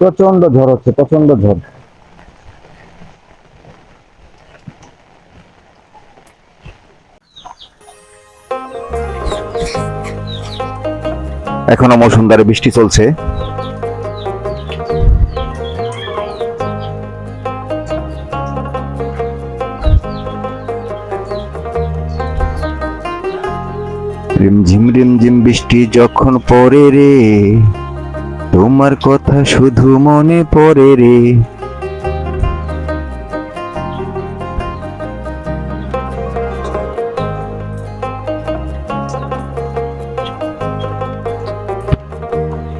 প্রচণ্ড ঝড় হচ্ছে প্রচণ্ড ঝড়। এখনও মৌসুমদারে বৃষ্টি চলছে। রিমঝিম রিমঝিম বৃষ্টি যখন পরে রে তোমার কথা শুধু মনে পড়ে রে।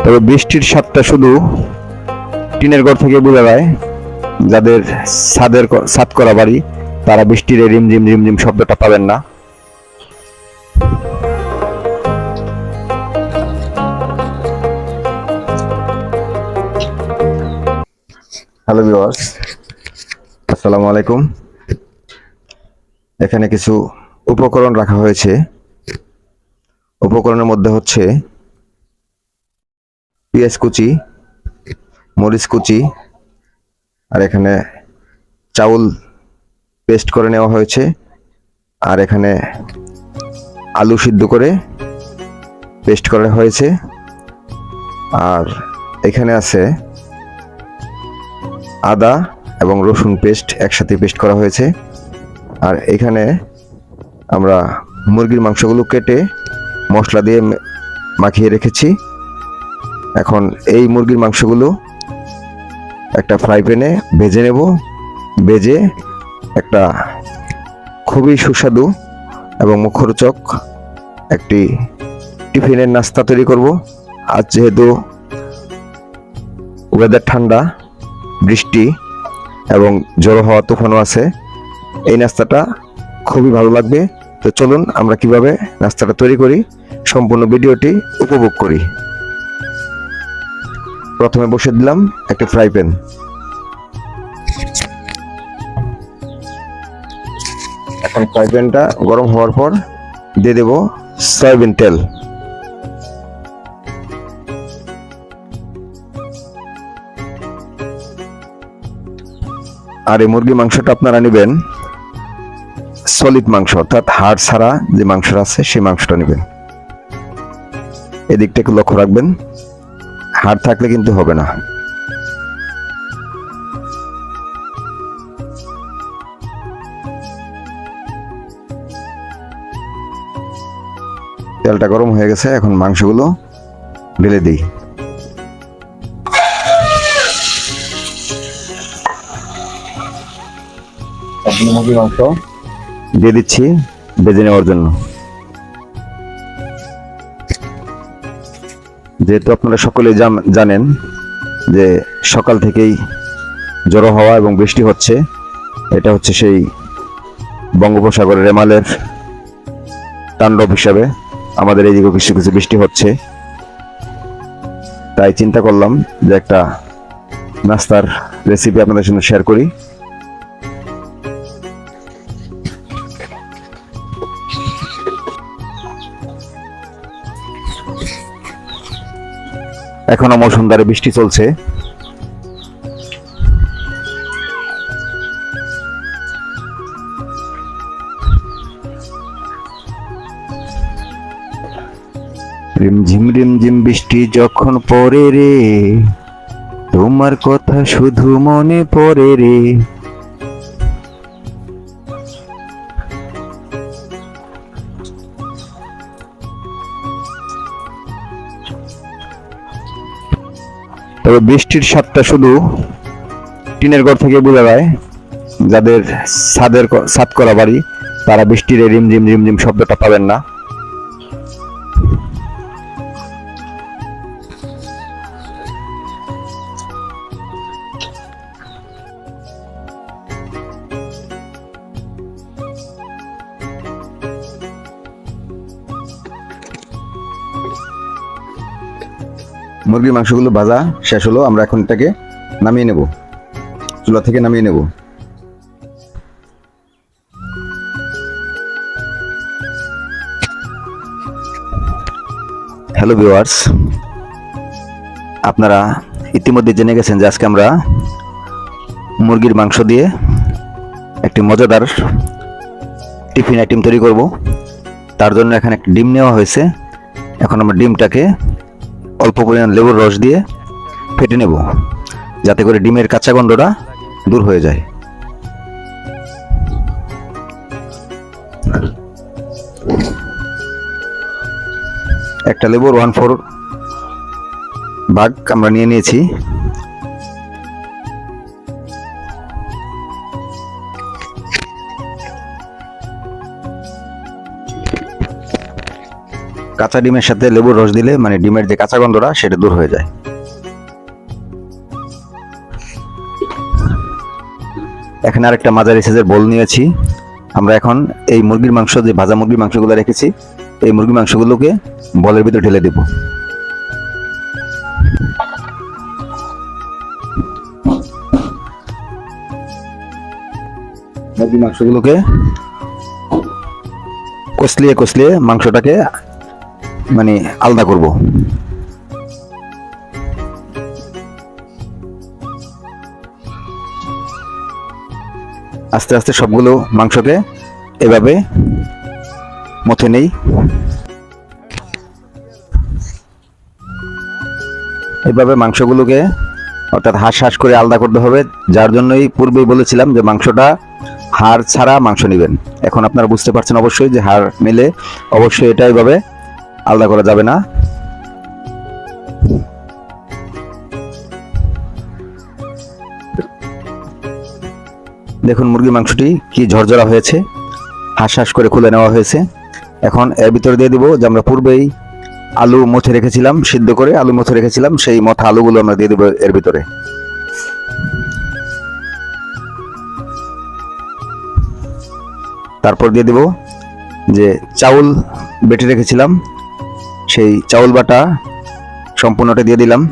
তবে বৃষ্টির স্বাদটা শুধু টিনের ঘর থেকে বোঝা যায়, যাদের ছাদের ছাদ করা বাড়ি, তারা বৃষ্টির এই রিমঝিম রিমঝিম শব্দটা পাবেন না। হ্যালো ভিউয়ার্স আসসালামু আলাইকুম এখানে কিছু উপকরণ রাখা হয়েছে। উপকরণের মধ্যে হচ্ছে পেঁয়াজ কুচি, মরিচ কুচি, আর এখানে চাউল পেস্ট করে নেওয়া হয়েছে। আর এখানে আলু সিদ্ধ করে পেস্ট করা হয়েছে। আর এখানে আছে আদা এবং রসুন পেস্ট একসাথে পেস্ট করা হয়েছে। আর এখানে আমরা মুরগির মাংসগুলো কেটে মশলা দিয়ে মাখিয়ে রেখেছি। এখন এই মুরগির মাংসগুলো একটা ফ্রাই প্যানে ভেজে নেব। ভেজে একটা খুবই সুস্বাদু এবং মুখরোচক একটি টিফিনের নাস্তা তৈরি করব। আজ যেহেতু ওয়েদার ঠান্ডা বৃষ্টি এবং জড়ো হওয়া তুফানও আছে। এই নাস্তাটা খুবই ভালো লাগবে। তো চলুন আমরা কীভাবে নাস্তাটা তৈরি করি, সম্পূর্ণ ভিডিওটি উপভোগ করি। প্রথমে বসে দিলাম একটা ফ্রাই প্যান। এখন ফ্রাই প্যানটা গরম হওয়ার পর দিয়ে দেব সয়াবিন তেল। আর এই মুরগি মাংসটা আপনারা নেবেন সলিড মাংস, অর্থাৎ হাড় ছাড়া যে মাংসটা আছে সেই মাংসটা নেবেন। এদিকটা একটু লক্ষ্য রাখবেন, হাড় থাকলে কিন্তু হবে না। তেলটা গরম হয়ে গেছে, এখন মাংসগুলো ঢেলে দিই। মুরগি মাংস? দিয়ে দিচ্ছি ভেজে নেওয়ার জন্য। যেহেতু আপনারা সকলে জানেন যে সকাল থেকেই জড়ো হওয়া এবং বৃষ্টি হচ্ছে, এটা হচ্ছে সেই বঙ্গোপসাগরের রেমালের তাণ্ডব হিসাবে আমাদের এইদিকেও কিছু কিছু বৃষ্টি হচ্ছে। তাই চিন্তা করলাম যে একটা নাস্তার রেসিপি আপনাদের সঙ্গে শেয়ার করি। এখনও মৌসুমদারে বৃষ্টি চলছে। রিমঝিম রিমঝিম বৃষ্টি যখন পড়ে রে, তোমার কথা শুধু মনে পড়ে রে। তবে বৃষ্টির স্বাদটা শুধু টিনের ঘর থেকে বোঝা যায়, যাদের ছাদের ছাদ করা বাড়ি, তারা বৃষ্টির এই রিমঝিম রিমঝিম শব্দটা পাবেন না। মুরগির মাংসগুলো ভাজা শেষ হলো, আমরা এখন এটাকে নামিয়ে নেব। চুলা থেকে নামিয়ে নেব। হ্যালো ভিউয়ার্স, আপনারা ইতিমধ্যে জেনে গেছেন যে আজকে আমরা মুরগির মাংস দিয়ে একটি মজাদার টিফিন আইটেম তৈরি করব। তার জন্য এখানে একটি ডিম নেওয়া হয়েছে। এখন আমরা ডিমটাকে অল্প পরিমাণ লেবুর রস দিয়ে ফেটে নেব, যাতে করে ডিমের কাঁচা গন্ধটা দূর হয়ে যায়। একটা লেবুর ওয়ান ফোর ভাগ আমরা নিয়ে নিয়েছি। কাঁচা ডিমের সাথে লেবুর রস দিলে মানে ডিমের যে কাঁচা গন্ধটা, সেটা দূর হয়ে যায়। এখানে আরেকটা মাঝারি সাইজের বল নিয়েছি। আমরা এখন এই মুরগির মাংস, যে ভাজা মুরগির মাংসগুলো রেখেছি, এই মুরগির মাংসগুলোকে বলের ভিতরে ঢেলে দেব। মুরগির মাংসগুলোকে কষলিয়ে কষলিয়ে মাংসটাকে মানে আলাদা করব। আস্তে আস্তে সবগুলো মাংসকে এভাবে মথে নেই। এভাবে মাংসগুলোকে অর্থাৎ হাঁস হাঁস করে আলাদা করতে হবে। যার জন্যই পূর্বেই বলেছিলাম যে মাংসটা হাড় ছাড়া মাংস নেবেন। এখন আপনারা বুঝতে পারছেন অবশ্যই যে হাড় মেলে। অবশ্যই এটা এইভাবে আলাদা করা যাবে না। দেখুন মুরগির মাংসটি কি ঝরঝরা হয়েছে হাঁস করে খুলে নেওয়া হয়েছে। এখন এর ভিতরে দিয়ে দিব যে আমরা পূর্বেই আলু মথে রেখেছিলাম, সিদ্ধ করে আলু মথে রেখেছিলাম, সেই মথা আলুগুলো আমরা দিয়ে দেবো এর ভিতরে। তারপর দিয়ে দেব যে চাউল বেটে রেখেছিলাম সেই চাউল বাটা সম্পূর্ণটা দিয়ে দিলাম।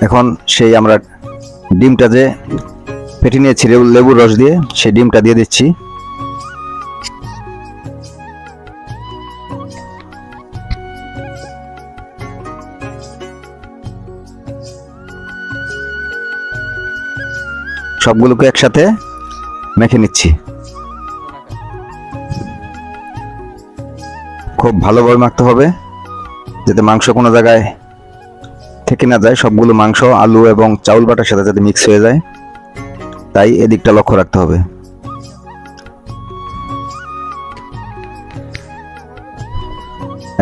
এখন সেই আমরা ডিমটা যে ফেটে নিয়েছি লেবু- লেবুর রস দিয়ে, সেই ডিমটা দিয়ে দিচ্ছি। সবগুলোকে একসাথে মেখে নিচ্ছি। খুব ভালোভাবে মাখতে হবে। যাতে মাংস কোনো জায়গায় থেকে না যায়, সবগুলো মাংস, আলু এবং চাউল বাটার সাথে যাতে মিক্স হয়ে যায়। তাই এদিকটা লক্ষ্য রাখতে হবে।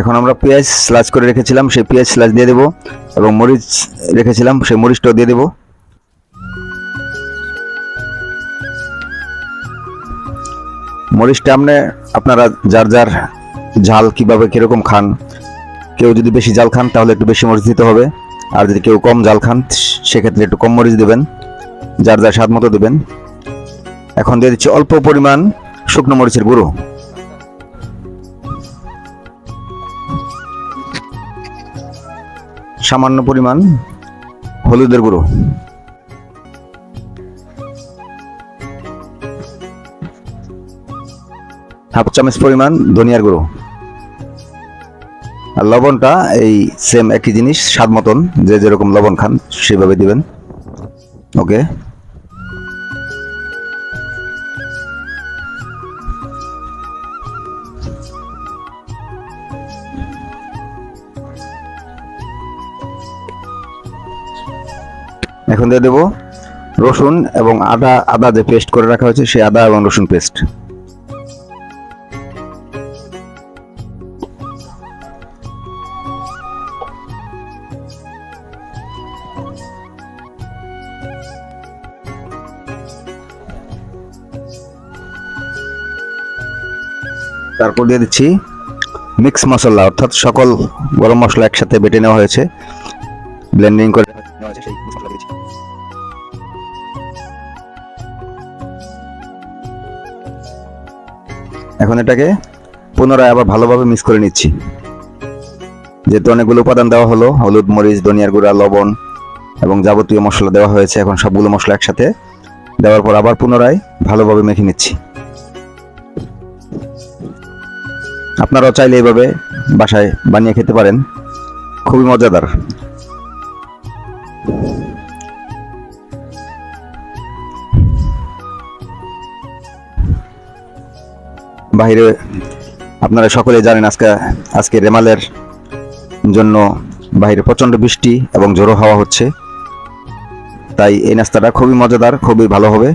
এখন আমরা পেঁয়াজ স্লাইস করে রেখেছিলাম, সেই পেঁয়াজ স্লাইস দিয়ে দেবো এবং মরিচ রেখেছিলাম, সেই মরিচটাও দিয়ে দেবো। মরিচটা আপনি আপনারা যার যার ঝাল কীভাবে, কীরকম খান? কেউ যদি বেশি জাল খান, তাহলে একটু বেশি মরিচ দিতে হবে। আর যদি কেউ কম জাল খান, সেক্ষেত্রে একটু কম মরিচ দেবেন। যার যার স্বাদ মতো দেবেন। এখন দিয়ে দিচ্ছি অল্প পরিমাণ শুকনো মরিচের গুঁড়ো। সামান্য পরিমাণ হলুদের গুঁড়ো। হাফ চামচ পরিমাণ ধনিয়ার গুঁড়ো। আর লবণটা এই সেম একই জিনিস, স্বাদ মতন, যে যেরকম লবণ খান, সেভাবে দিবেন। ওকে? এখন দিয়ে দেবো রসুন এবং আদা আদা যে পেস্ট করে রাখা হয়েছে, সেই আদা এবং রসুন পেস্ট তারপর দিয়ে দিচ্ছি মিক্স মশলা, অর্থাৎ সকল গরম মশলা একসাথে বেটে নেওয়া হয়েছে। ব্লেন্ডিং করে। এখন এটাকে পুনরায় আবার ভালোভাবে মিক্স করে নিচ্ছি। যেহেতু অনেকগুলো উপাদান দেওয়া হলো, হলুদ, মরিচ, ধনিয়ার গুঁড়া, লবণ এবং যাবতীয় মশলা দেওয়া হয়েছে, এখন সবগুলো মশলা একসাথে দেওয়ার পর আবার পুনরায় ভালোভাবে মেখে নিচ্ছি। আপনারাও চাইলে এইভাবে বাসায় বানিয়ে খেতে পারেন। খুবই মজাদার। বাইরে আপনারা সকলে জানেন আজকে আজকে রেমালের জন্য বাইরে প্রচণ্ড বৃষ্টি এবং জোরো হাওয়া হচ্ছে। তাই এই নাস্তাটা খুবই মজাদার, খুবই ভালো হবে।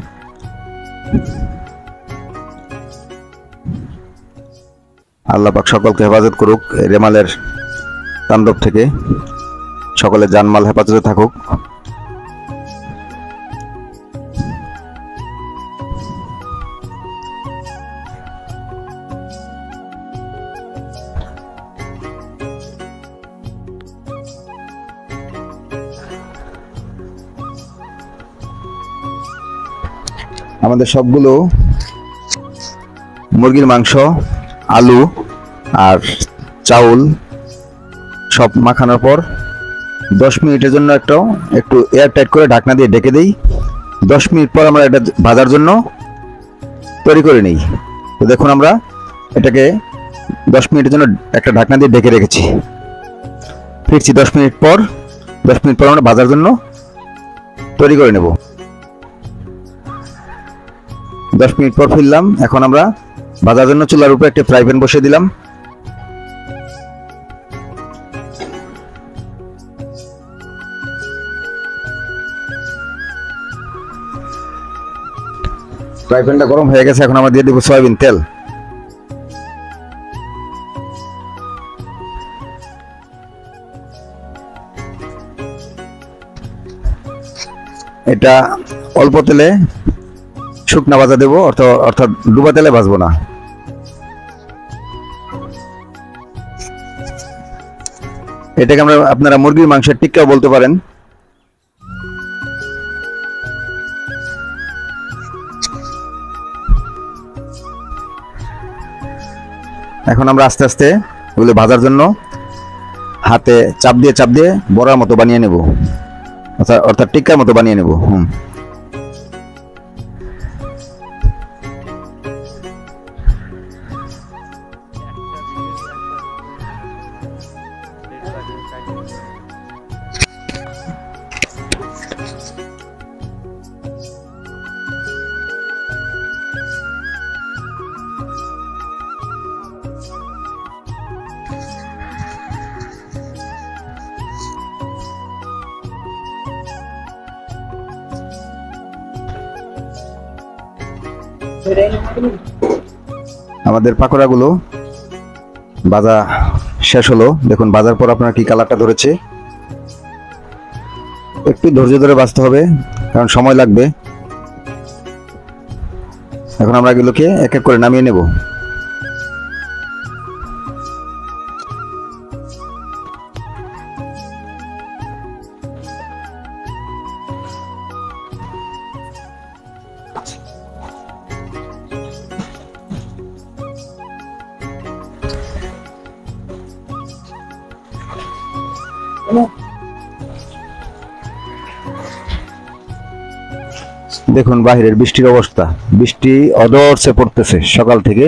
আল্লাহ পাক সকলকে হেফাজত করুক রেমালের তাণ্ডব থেকে সকলে জানমাল হেফাজতে থাকুক। আমাদের সবগুলো মুরগির মাংস আলু আর চাউল সব মাখানোর পর দশ মিনিটের জন্য একটা একটু এয়ার টাইট করে ঢাকনা দিয়ে ডেকে দিই। দশ মিনিট পর আমরা এটা ভাজার জন্য তৈরি করে নিই। তো দেখুন আমরা এটাকে দশ মিনিটের জন্য একটা ঢাকনা দিয়ে ডেকে রেখেছি। ফিরছি দশ মিনিট পর, দশ মিনিট পর আমরা ভাজার জন্য তৈরি করে নেব। দশ মিনিট পর ফিরলাম, এখন আমরা ভাজার জন্য চুলার উপরে একটা ফ্রাই প্যান বসিয়ে দিলাম। ফ্রাই প্যানটা গরম হয়ে গেছে, এখন আমরা দিয়ে দিব সয়াবিন তেল। এটা অল্প তেলে শুকনা ভাজা দেবো, অর্থ, অর্থাৎ ডুবা তেলে ভাজবো না। এটাকে আমরা, আপনারা মুরগির মাংসের টিক্কাও বলতে পারেন। এখন আমরা আস্তে আস্তে ওগুলো ভাজার জন্য হাতে চাপ দিয়ে চাপ দিয়ে বড়ার মতো বানিয়ে নেব। অর্থাৎ অর্থাৎ টিক্কার মতো বানিয়ে নেব, হুম। আমাদের পাকোড়াগুলো বাজা শেষ হলো। দেখুন, বাজার পর আপনার কি কালারটা ধরেছে? একটু ধৈর্য ধরে বাঁচতে হবে, কারণ সময় লাগবে। এখন আমরা এগুলোকে এক এক করে নামিয়ে নেব। দেখুন বাহিরের বৃষ্টির অবস্থা। বৃষ্টি অদর্শে পড়তেছে সকাল থেকে।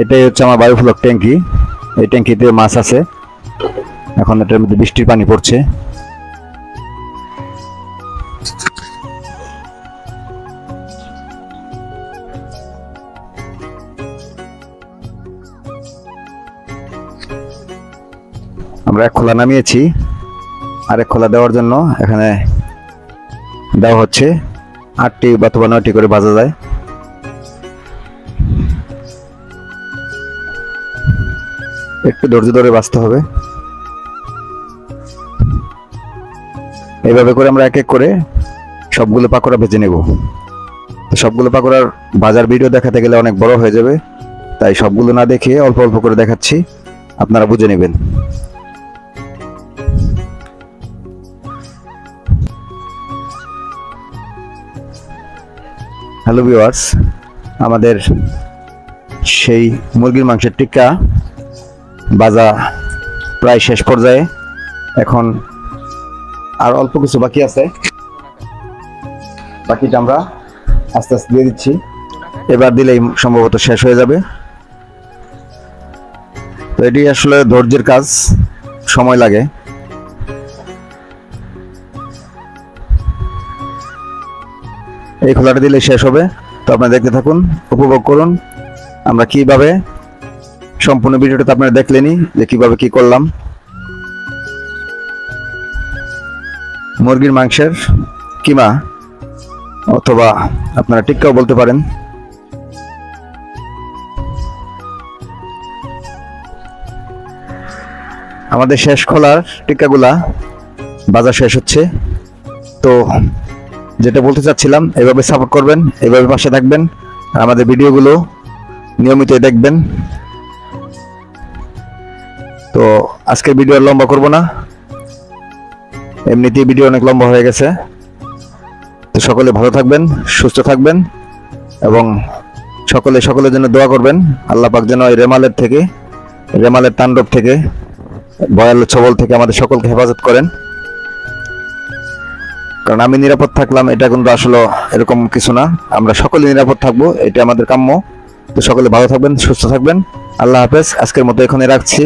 এটাই হচ্ছে আমার বায়ুফ্লক ট্যাঙ্কি। এই ট্যাঙ্কিতে মাছ আছে। এখন এটার মধ্যে বৃষ্টির পানি পড়ছে। আমরা এক খোলা নামিয়েছি আরেক খোলা দেওয়ার জন্য এখানে দেওয়া হচ্ছে আটটি অথবা নয়টি করে বাজা যায়। একটু ধৈর্য ধরে বাঁচতে হবে। এইভাবে করে আমরা এক এক করে সবগুলো পাকোড়া ভেজে নেব। সবগুলো পাকোড়ার বাজার ভিডিও দেখাতে গেলে অনেক বড় হয়ে যাবে। তাই সবগুলো না দেখে অল্প অল্প করে দেখাচ্ছি। আপনারা বুঝে নেবেন। হ্যালো ভিউয়ার্স, আমাদের সেই মুরগির মাংসের টিক্কা বাজা প্রায় শেষ পর্যায়ে। এখন আর অল্প কিছু বাকি আছে। বাকিটা আমরা আস্তে আস্তে দিয়ে দিচ্ছি। এবার দিলেই সম্ভবত শেষ হয়ে যাবে। তো এটি আসলে ধৈর্যের কাজ, সময় লাগে। এই খোলাটা দিলে শেষ হবে। তো আপনারা দেখতে থাকুন, উপভোগ করুন। আমরা কীভাবে সম্পূর্ণ ভিডিওটা তো আপনারা দেখলেনই যে কীভাবে কি করলাম। মুরগির মাংসের কিমা অথবা আপনারা টিক্কাও বলতে পারেন। আমাদের শেষ খোলার টিক্কাগুলা বাজার শেষ হচ্ছে। তো যেটা বলতে চাচ্ছিলাম, এভাবে সাপোর্ট করবেন, এভাবে পাশে থাকবেন, আমাদের ভিডিওগুলো নিয়মিত দেখবেন। তো আজকের ভিডিও লম্বা করব না। এমনিতেই ভিডিও অনেক লম্বা হয়ে গেছে। তো সকলে ভালো থাকবেন, সুস্থ থাকবেন এবং সকলে সকলের জন্য দোয়া করবেন। আল্লাহ পাক যেন এই রেমালের থেকে, রেমালের তাণ্ডব থেকে, ভয়াল ছবল থেকে আমাদের সকলকে হেফাজত করেন। কারণ আমি নিরাপদ থাকলাম, এটা কিন্তু আসলে এরকম কিছু না। আমরা সকলে নিরাপদ থাকব এটা আমাদের কাম্য। তো সকলে ভালো থাকবেন, সুস্থ থাকবেন। আল্লাহ হাফেজ, আজকের মতো এখানে রাখছি।